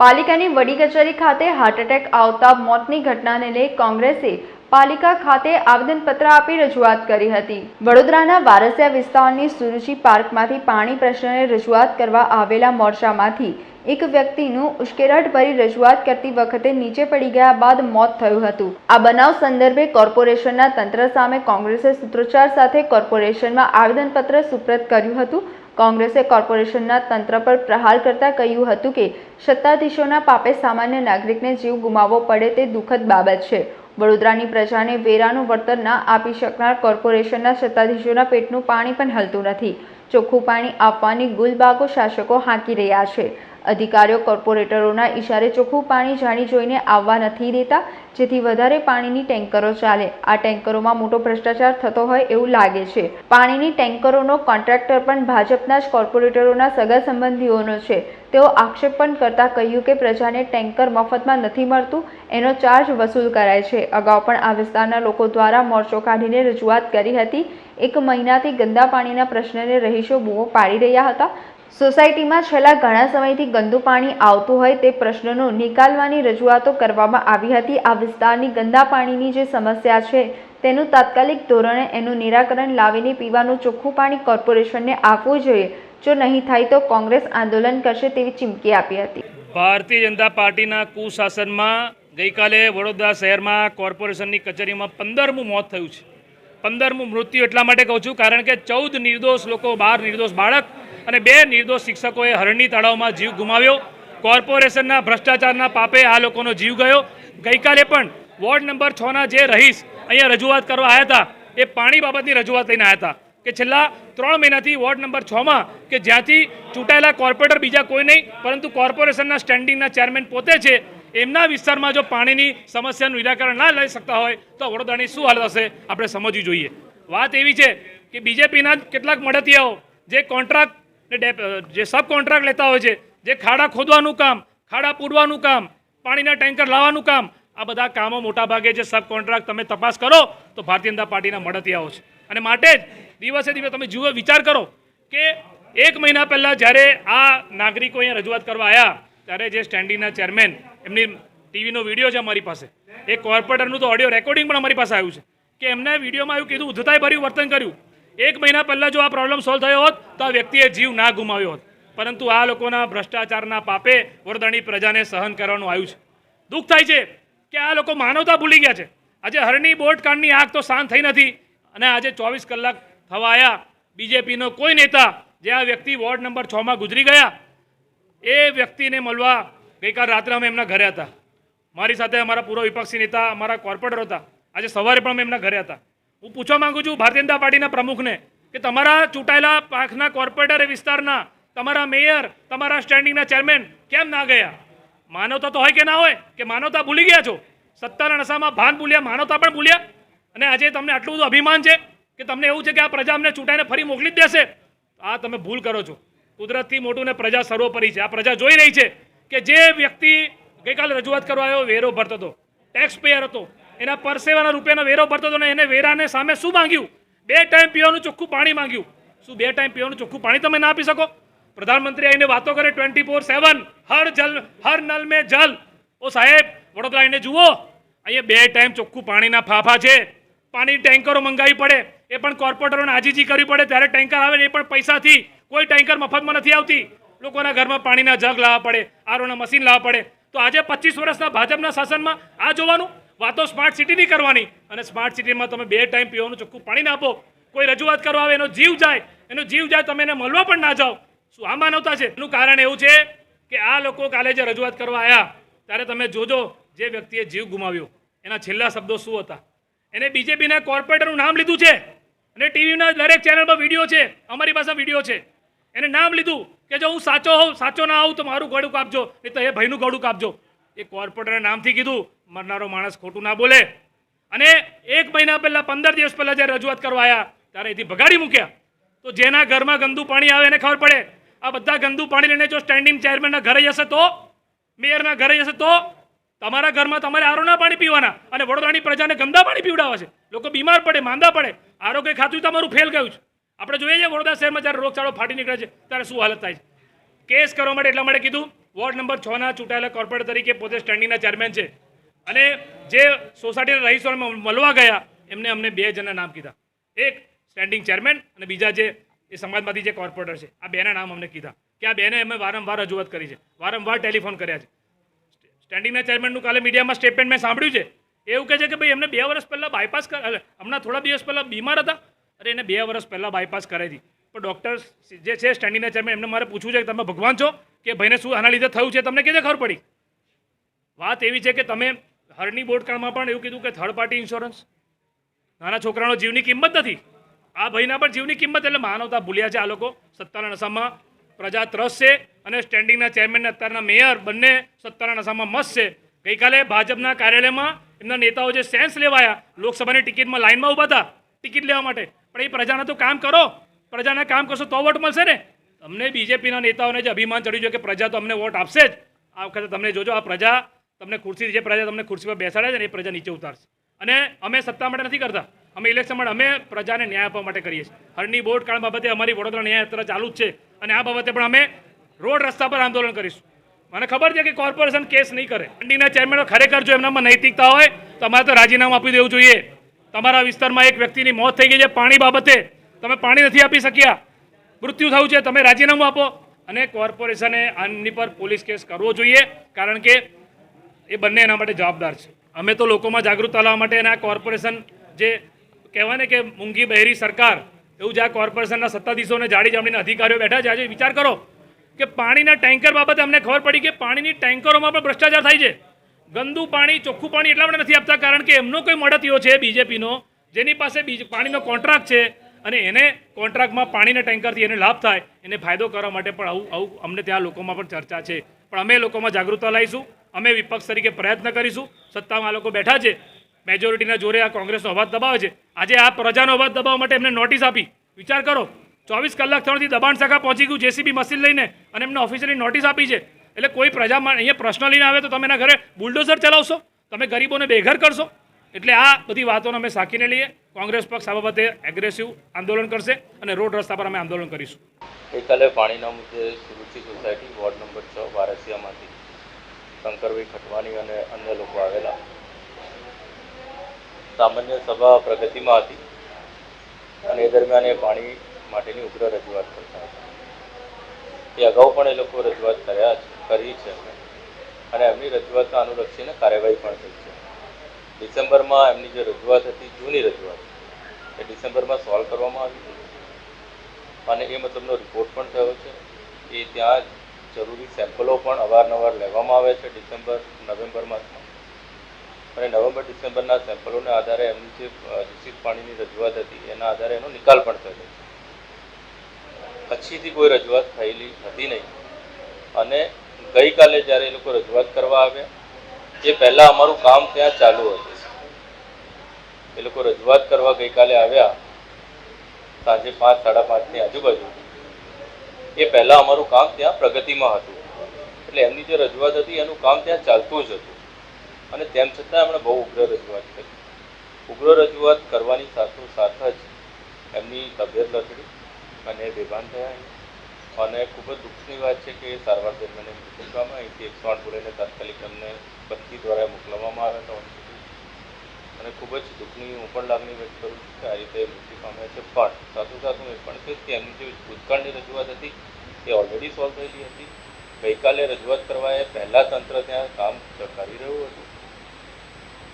પાલિકાની વડી કચેરી ખાતે હાર્ટ એટેક આવતા મોતની ઘટનાને લઈ કોંગ્રેસે પાલિકા ખાતે આવેદનપત્ર આપી રજૂઆત કરી હતી. વડોદરાના વારસિયા વિસ્તારની સુરુચિ પાર્કમાંથી પાણી પ્રશ્નને રજૂઆત કરવા આવેલા મોરચામાંથી એક વ્યક્તિનું ઉશ્કેરાટભરી રજૂઆત કરતી વખતે નીચે પડી ગયા બાદ મોત થયું હતું. આ બનાવ સંદર્ભે કોર્પોરેશનના તંત્ર સામે કોંગ્રેસે સૂત્રોચ્ચાર સાથે કોર્પોરેશનમાં આવેદનપત્ર સુપ્રત કર્યું હતું. કોંગ્રેસે કોર્પોરેશનના તંત્ર પર પ્રહાર કરતા કહ્યું હતું કે, સત્તાધીશોના પાપે સામાન્ય નાગરિકને જીવ ગુમાવવો પડે તે દુઃખદ બાબત છે. વડોદરાની પ્રજાને વેરાનું વળતર ના આપી શકનાર કોર્પોરેશનના સત્તાધીશોના પેટનું પાણી પણ હલતું નથી. ચોખ્ખું પાણી આપવાની ગુલબાગો શાસકો હાંકી રહ્યા છે. અધિકારીઓ કોર્પોરેટરોના ઇશારે ચોખ્ખું પાણી જાણી જોઈને આવવા નથી દેતા, જેથી વધારે પાણીની ટેન્કરો ચાલે. આ ટેન્કરોમાં મોટો ભ્રષ્ટાચાર થતો હોય એવું લાગે છે. પાણીની ટેન્કરોનો કોન્ટ્રાક્ટર પણ ભાજપના જ કોર્પોરેટરોના સગા સંબંધીઓનો છે. તેઓ આક્ષેપ પણ કરતા કહ્યું કે પ્રજાને ટેન્કર મફતમાં નથી મળતું, એનો ચાર્જ વસૂલ કરાય છે. અગાઉ પણ આ વિસ્તારના લોકો દ્વારા મોરચો કાઢીને રજૂઆત કરી હતી. એક મહિનાથી ગંદા પાણીના પ્રશ્નને રહીશો બૂમો પાડી રહ્યા હતા. સોસાયટીમાં છેલ્લા ઘણા સમયથી ગંદુ પાણી આવતું હોય તે પ્રશ્નનો નિકાલવાની રજૂઆતો કરવામાં આવી હતી. આ વિસ્તારની ગંદા પાણીની જે સમસ્યા છે, તેનું તાત્કાલિક ધોરણે એનું નિરાકરણ લાવીને પીવાનું ચોખ્ખું પાણી કોર્પોરેશનને આપવું જોઈએ. જો નહીં થાય તો કોંગ્રેસ આંદોલન કરશે તેવી ચીમકી આપી હતી. ભારતીય જનતા પાર્ટીના કુશાસનમાં ગઈકાલે વડોદરા શહેરમાં કોર્પોરેશનની કચેરીમાં પંદરમું મોત થયું છે. પંદરમું મૃત્યુ એટલા માટે કહું છું, કારણ કે ચૌદ નિર્દોષ લોકો, બાર નિર્દોષ બાળક અને બે નિર્દોષ શિક્ષકોએ હરણી તળાવમાં જીવ ગુમાવ્યો. કોર્પોરેશનના ભ્રષ્ટાચારના પાપે આ લોકોનો જીવ ગયો. ગઈકાલે પણ વોર્ડ નંબર છના જે રહીશ અહીંયા રજૂઆત કરવા આવ્યા હતા, એ પાણી બાબતની રજૂઆત લઈને આવ્યા હતા કે છેલ્લા ત્રણ મહિનાથી વોર્ડ નંબર છમાં કે જ્યાંથી ચૂંટાયેલા કોર્પોરેટર બીજા કોઈ નહીં, પરંતુ કોર્પોરેશનના સ્ટેન્ડિંગના ચેરમેન પોતે છે એમના વિસ્તારમાં જો પાણીની સમસ્યાનું નિરાકરણ ના લઈ શકતા હોય, તો વડોદરાની શું હાલત હશે આપણે સમજવી જોઈએ. વાત એવી છે કે બીજેપીના કેટલાક મળતિયાઓ જે કોન્ટ્રાક્ટ જે સબ કોન્ટ્રાક્ટ લેતા હોય છે, જે ખાડા ખોદવાનું કામ, ખાડા પૂરવાનું કામ, પાણીના ટેન્કર લાવવાનું કામ, આ બધા કામો મોટાભાગે જે સબ કોન્ટ્રાક્ટ તમે તપાસ કરો, તો ભારતીય જનતા પાર્ટીના મળતિયાઓ છે. અને માટે જ દિવસે દિવસે તમે જુઓ, વિચાર કરો કે એક મહિના પહેલાં જ્યારે આ નાગરિકો અહીંયા રજૂઆત કરવા આવ્યા ત્યારે જે સ્ટેન્ડિંગના ચેરમેન એમની ટીવીનો વીડિયો છે અમારી પાસે. એ કોર્પોરેટરનું તો ઓડિયો રેકોર્ડિંગ પણ અમારી પાસે આવ્યું છે. કે એમને વિડીયોમાં આવ્યું કીધું ઉદ્ધતાઈ ભર્યું વર્તન કર્યું. એક મહિના પહેલાં જો આ પ્રોબ્લેમ સોલ્વ થયો હોત, તો આ વ્યક્તિએ જીવ ના ગુમાવ્યો હોત. પરંતુ આ લોકોના ભ્રષ્ટાચારના પાપે વડોદરાની પ્રજાને સહન કરવાનું આવ્યું છે. દુઃખ થાય છે કે આ લોકો માનવતા ભૂલી ગયા છે. આજે હરણી બોટ કાંડની આગ તો શાંત થઈ નથી. અને આજે ચોવીસ કલાક થવા આવ્યા બીજેપીનો કોઈ નેતા જે આ વ્યક્તિ વોર્ડ નંબર છમાં ગુજરી ગયા, એ વ્યક્તિને મળવા ગઈકાલ રાત્રે અમે એમના ઘરે હતા. મારી સાથે અમારા પૂર્વ વિપક્ષી નેતા, અમારા કોર્પોરેટર હતા. આજે સવારે પણ અમે એમના ઘરે હતા. હું પૂછવા માંગુ છું ભારતીય જનતા પાર્ટીના પ્રમુખને કે તમારા ચૂંટાયેલા પાંખના કોર્પોરેટર વિસ્તારના તમારા મેયર, તમારા સ્ટેન્ડિંગના ચેરમેન કેમ ના ગયા? માનવતા તો હોય કે ના હોય? કે માનવતા ભૂલી ગયા છો? સત્તાના નશામાં ભાન ભૂલ્યા, માનવતા પણ ભૂલ્યા? અને આજે તમને આટલું બધું અભિમાન છે કે તમને એવું છે કે આ પ્રજા અમને ચૂંટાઈને ફરી મોકલી જ દેશે? આ તમે ભૂલ કરો છો. કુદરતથી મોટું ને પ્રજા સર્વોપરી છે. આ પ્રજા જોઈ રહી છે. કે જે વ્યક્તિ ગઈકાલે રજૂઆત કરવા આવ્યો, વેરો ભરતો હતો. ટેક્સ પેયર હતો. એના પરસેવાના રૂપિયાનો વેરો ભરતો હતો ને એને વેરાને સામે શું માંગ્યું? બે ટાઈમ પીવાનું ચોખ્ખું પાણી માંગ્યું. શું બે ટાઈમ પીવાનું ચોખ્ખું પાણી તમે ના આપી શકો? પ્રધાનમંત્રી આવીને વાતો કરે ટ્વેન્ટી ફોર સેવન હર જલ, હર નલ મેં જલ. ઓ સાહેબ, વડોદરા આવીને જુઓ. અહીંયા બે ટાઈમ ચોખ્ખું પાણીના ફાફા છે. પાણી ટેન્કરો મંગાવી પડે. એ પણ કોર્પોરેટરોને આજીજી કરવી પડે. ત્યારે ટેન્કર આવે ને એ પણ પૈસાથી. કોઈ ટેન્કર મફતમાં નથી આવતી. લોકોના ઘરમાં પાણીના જગ લાવવા પડે, આરોના મશીન લાવવા પડે. તો આજે પચીસ વર્ષના ભાજપના શાસનમાં આ જોવાનું? વાતો સ્માર્ટ સિટીની કરવાની. અને સ્માર્ટ સિટીમાં તમે બે ટાઈમ પીવાનું, ચોખ્ખું પાણી ના આપો. કોઈ રજૂઆત કરવા આવે એનો જીવ જાય. એનો જીવ જાય, તમે એને મળવા પણ ના જાઓ. શું આ માનવતા છે? એનું કારણ એવું છે કે આ લોકો કાલે જે રજૂઆત કરવા આવ્યા ત્યારે તમે જોજો જે વ્યક્તિએ જીવ ગુમાવ્યો. એના છેલ્લા શબ્દો શું હતા? એને બીજેપીના કોર્પોરેટરનું નામ લીધું છે. અને ટીવીના દરેક ચેનલમાં વીડિયો છે. અમારી પાસે વીડિયો છે. એને નામ લીધું કે જો હું સાચો હોઉં, સાચો ના આવું તો મારું ગળું કાપજો, નહીં તો એ ભાઈનું ગળું કાપજો. એ કોર્પોરેટરે નામથી કીધું, મરનારો માણસ ખોટું ના બોલે. અને એક મહિના પહેલાં, પંદર દિવસ પહેલાં જ્યારે રજૂઆત કરવા આવ્યા ત્યારે એથી ભગાડી મૂક્યા. તો જેના ઘરમાં ગંદુ પાણી આવે એને ખબર પડે. આ બધા ગંદુ પાણી લઈને જો સ્ટેન્ડિંગ ચેરમેનના ઘરે જશે તો, મેયરના ઘરે જશે તો, તમારા ઘરમાં તમારે આરોના પાણી પીવાના. અને વડોદરાની પ્રજાને ગંદા પાણી પીવડાવે છે. લોકો બીમાર પડે, માંદા પડે. આરોગ્ય ખાતું તમારું ફેલ ગયું છે. આપણે જોઈએ છીએ વડોદરા શહેરમાં જ્યારે રોગચાળો ફાટી નીકળે છે, ત્યારે શું હાલત થાય છે? કેસ કરવા માટે એટલા માટે કીધું, વોર્ડ નંબર છના ચૂંટાયેલા કોર્પોરેટર તરીકે પોતે સ્ટેન્ડિંગના ચેરમેન છે. અને જે સોસાયટીના રહીશોને મળવા ગયા, એમને અમને બે જણના નામ કીધા. એક સ્ટેન્ડિંગ ચેરમેન અને બીજા જે, એ સમાજમાંથી જે કોર્પોરેટર છે, આ બેના નામ અમને કીધા. કે આ બેને અમે વારંવાર રજૂઆત કરી છે, વારંવાર ટેલિફોન કર્યા છે. સ્ટેન્ડિંગના ચેરમેનનું કાલે મીડિયામાં સ્ટેટમેન્ટ મેં સાંભળ્યું છે. એવું કહે છે કે ભાઈ, એમને બે વર્ષ પહેલાં બાયપાસ કર હમણાં થોડા દિવસ પહેલાં બીમાર હતા અરે એને બે વર્ષ પહેલાં બાયપાસ કરાવી હતી. પણ ડૉક્ટર જે છે સ્ટેન્ડિંગના ચેરમેન એમને મારે પૂછવું છે કે તમે ભગવાન છો? કે ભાઈને શું આના લીધે થયું છે? તમને કેજે ખબર પડી? વાત એવી છે કે તમે હરની બોર્ડકાળમાં પણ એવું કીધું કે થર્ડ પાર્ટી ઇન્સ્યોરન્સ નાના છોકરાનો જીવની કિંમત નથી. આ ભાઈના પણ જીવની કિંમત એટલે માનવતા ભૂલ્યા છે આ લોકો. સત્તાના નશામાં પ્રજા ત્રસ છે અને સ્ટેન્ડિંગના ચેરમેન અત્યારના મેયર બંને સત્તાના નશામાં મસ્ત છે. ગઈકાલે ભાજપના કાર્યાલયમાં એમના નેતાઓ જે સેન્સ લેવાયા, લોકસભાની ટિકિટમાં લાઇનમાં ઊભા હતા. ટિકિટ લેવા માટે. પણ એ પ્રજાના તો કામ કરો. પ્રજાના કામ કરશો તો વોટ મળશે ને? તમને બીજેપીના નેતાઓને જે અભિમાન ચડ્યું છે કે પ્રજા તો અમને વોટ આપશે જ. આ વખતે તમને જોજો, આ પ્રજા તમને ખુરશી, જે પ્રજા તમને ખુરશી પર બેસાડે છે ને, એ પ્રજા નીચે ઉતારશે. અને અમે સત્તા માટે નથી કરતા. અમે ઇલેક્શન માટે, અમે પ્રજાને ન્યાય આપવા માટે કરીએ છીએ. હરની બોર્ડ કાળ બાબતે અમારી વડોદરા ન્યાય યાત્રા ચાલુ જ છે. અને આ બાબતે પણ અમે રોડ રસ્તા પર આંદોલન કરીશું. મને ખબર છે કે કોર્પોરેશન કેસ નહીં કરે. મંડીના ચેરમેનો ખરેખર જો એમનામાં નૈતિકતા હોય, તો અમારે તો રાજીનામું આપી દેવું જોઈએ. તમારા વિસ્તારમાં એક વ્યક્તિની મોત થઈ ગઈ છે. પાણી બાબતે તમે પાણી નથી આપી શક્યા. મૃત્યુ થયું છે. તમે રાજીનામું આપો. અને કોર્પોરેશને આની પર પોલીસ કેસ કરવો જોઈએ, કારણ કે એ બંને એના માટે જવાબદાર છે. અમે તો લોકોમાં જાગૃતતા લાવવા માટે અને આ કોર્પોરેશન જે કહેવાય ને કે મૂંગી બહેરી સરકાર, એવું જે આ કોર્પોરેશનના સત્તાધીશોને જાડી જામડીના અધિકારીઓ બેઠા છે. આજે વિચાર કરો કે પાણીના ટેન્કર બાબતે અમને ખબર પડી કે પાણીની ટેન્કરોમાં પણ ભ્રષ્ટાચાર થાય છે. ગંદુ પાણી, ચોખ્ખું પાણી એટલા માટે નથી આપતા, કારણ કે એમનો કોઈ મળતીઓ છે બીજેપીનો, જેની પાસે બીજ, પાણીનો કોન્ટ્રાક્ટ છે અને એને કોન્ટ્રાક્ટમાં પાણીના ટેન્કરથી એને લાભ થાય, એને ફાયદો કરવા માટે પણ આવું આવું અમને ત્યાં લોકોમાં પણ ચર્ચા છે. પણ અમે લોકોમાં જાગૃતતા લાવીશું, અમે વિપક્ષ તરીકે પ્રયત્ન કરીશું, સત્તામાં લોકો બેઠા છે મેજોરિટીના જોરે આ કોંગ્રેસનો અવાજ દબાવે છે. આજે આ પ્રજાનો અવાજ દબાવવા માટે એમને નોટિસ આપી. વિચાર કરો, ચોવીસ કલાક ત્રણથી દબાણ શાખા પહોંચી ગયું, જેસીબી મશીન લઈને, અને એમને ઓફિસરની નોટિસ આપી છે. એટલે કોઈ પ્રજામાં અહીંયા પ્રશ્ન લઈને આવે તો તમે એના ઘરે બુલડોઝર ચલાવશો? તમે ગરીબોને બેઘર કરશો? એટલે આ બધી વાતોને અમે સાકીને લઈએ. કોંગ્રેસ પક્ષ આ બાબતે એગ્રેસિવ આંદોલન કરશે અને રોડ રસ્તા પર અમે આંદોલન કરીશું. ગઈકાલે પાણીના મુદ્દે સુરુચિ સોસાયટી વોર્ડ નંબર છ, વારસિયામાંથી શંકરભાઈ ખટવાની અને અન્ય લોકો આવેલા. સામાન્ય સભા પ્રગતિમાં હતી અને એ દરમિયાન એ પાણી માટેની ઉગ્ર રજૂઆત કરતા હતા. એ અગાઉ પણ એ લોકો રજૂઆત કર્યા છે કરી છે અને એમની રજૂઆતને અનુલક્ષીને કાર્યવાહી પણ થઈ છે. ડિસેમ્બરમાં એમની જે રજૂઆત હતી, જૂની રજૂઆત, એ ડિસેમ્બરમાં સોલ્વ કરવામાં આવી હતી. અને એ મતલબનો રિપોર્ટ પણ થયો છે. એ ત્યાં જરૂરી સેમ્પલો પણ અવારનવાર લેવામાં આવે છે ડિસેમ્બર, નવેમ્બર માસમાં. અને નવેમ્બર, ડિસેમ્બરના સેમ્પલોના આધારે એમની જે દૂષિત પાણીની રજૂઆત હતી, એના આધારે એનો નિકાલ પણ થયો છે. પછીથી કોઈ રજૂઆત થયેલી હતી નહીં. અને ગઈકાલે જ્યારે એ લોકો રજૂઆત કરવા આવ્યા, એ પહેલાં અમારું કામ ત્યાં ચાલુ હતું. એ લોકો રજૂઆત કરવા ગઈકાલે આવ્યા, સાંજે પાંચ, સાડા પાંચની આજુબાજુ. એ પહેલાં અમારું કામ ત્યાં પ્રગતિમાં હતું. એટલે એમની જે રજૂઆત હતી, એનું કામ ત્યાં ચાલતું જ હતું. અને તેમ છતાં એમણે બહુ ઉગ્ર રજૂઆત કરી. ઉગ્ર રજૂઆત કરવાની સાથો સાથ જ એમની તબિયત લથડી અને બેભાન થયા અને ખૂબ જ દુઃખની વાત છે કે એ સારવાર દરમિયાન એમ મૃત્યુ પામ્યા અહીંથી એકસો આઠ બોલાવીને તાત્કાલિક એમને બત્તી દ્વારા મોકલવામાં આવ્યા હતા હોસ્પિટલ અને ખૂબ જ દુઃખની હું પણ લાગણી વ્યક્ત કરું છું કે આ રીતે મૃત્યુ પામ્યા છે. પણ સાથોસાથ હું એ પણ કહીશ કે એમની જે ભૂતકાળની રજૂઆત હતી એ ઓલરેડી સોલ્વ થયેલી હતી. ગઈકાલે રજૂઆત કરવા એ પહેલાં તંત્ર ત્યાં કામ કરી રહ્યું હતું.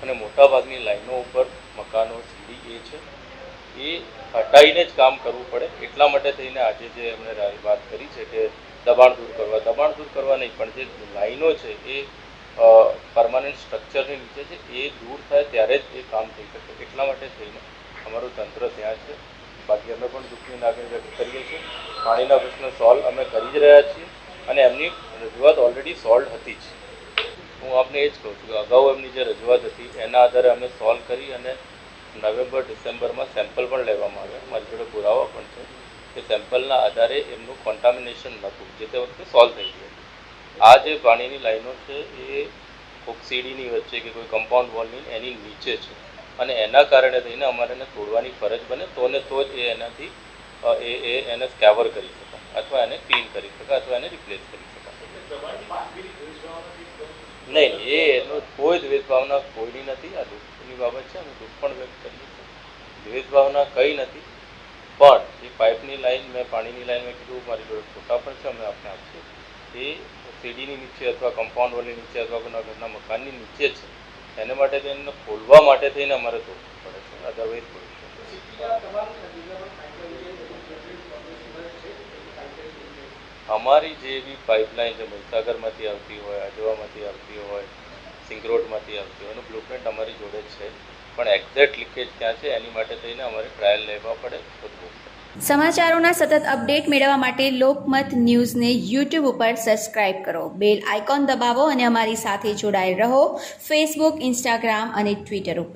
અને મોટાભાગની લાઈનો ઉપર મકાનો સીડી એ છે. એ હટાવીને જ કામ કરવું પડે. એટલા માટે થઈને આજે જે એમણે વાત કરી છે કે દબાણ દૂર કરવા. દબાણ દૂર કરવા નહીં, પણ જે લાઈનો છે એ પરમાનન્ટ સ્ટ્રક્ચરની નીચે છે, એ દૂર થાય ત્યારે જ એ કામ થઈ શકે. એટલા માટે થઈને અમારું તંત્ર ત્યાં છે. બાકી અમે પણ દુઃખની લાગણી વ્યક્ત કરીએ છીએ. પાણીના પ્રશ્ન સોલ્વ અમે કરી જ રહ્યા છીએ અને એમની રજૂઆત ઓલરેડી સોલ્વ હતી જ. હું આપને એ જ કહું છું કે અગાઉ એમની જે રજૂઆત હતી, એના આધારે અમે સોલ્વ કરી અને નવેમ્બર ડિસેમ્બરમાં સેમ્પલ પણ લેવામાં આવ્યા. મારી જોડે પુરાવા પણ છે કે સેમ્પલના આધારે એમનું કોન્ટામિનેશન નહોતું જે તે વખતે સોલ્વ થઈ ગયું. આ જે પાણીની લાઈનો છે એ કોઈક સીડીની વચ્ચે કે કોઈ કમ્પાઉન્ડ વોલની એની નીચે છે. અને એના કારણે થઈને અમારે એને તોડવાની ફરજ બને તો ને તો જ એ એનાથી એ એ એને સ્કેવર કરી શકાય અથવા એને ક્લીન કરી શકાય અથવા એને રિપ્લેસ કરી શકાય નહીં એ એનો કોઈ ભેદભાવના કોઈની નથી આ દુઃખની બાબત છે અમે દુઃખ પણ વ્યક્ત કરીએ છીએ. દ્વેષ ભાવના કંઈ નથી. પણ એ પાઇપની લાઈન મેં, પાણીની લાઈન મેં કીધું, મારી જોડે ફોટા પણ છે, અમે આપને આપશું એ સીડીની નીચે અથવા કમ્પાઉન્ડ વોલની નીચે અથવા કોઈના ઘરના મકાનની નીચે છે. એને માટે તેને ખોલવા માટે થઈને અમારે દોડવું પડે છે. અદરવાઇઝ issue અમારી જે બી પાઇપલાઇન છે, મહીસાગરમાંથી આવતી હોય અજવામાંથી આવતી હોય સિંગરોડમાંથી આવતી હોય. એનું બ્લુપ્રિન્ટ અમારી જોડે છે. પણ એક્ઝેક્ટ લીકેજ ક્યાં છે, એની માટે થઈને અમારે ટ્રાયલ લેવા પડે શોધવું. સમાચારોના સતત અપડેટ મેળવવા માટે લોકમત ન્યૂઝને યુટ્યુબ ઉપર સબસ્ક્રાઇબ કરો. બેલ આઇકોન દબાવો અને અમારી સાથે જોડાયેલ રહો. ફેસબુક ઇન્સ્ટાગ્રામ અને ટ્વિટર ઉપર.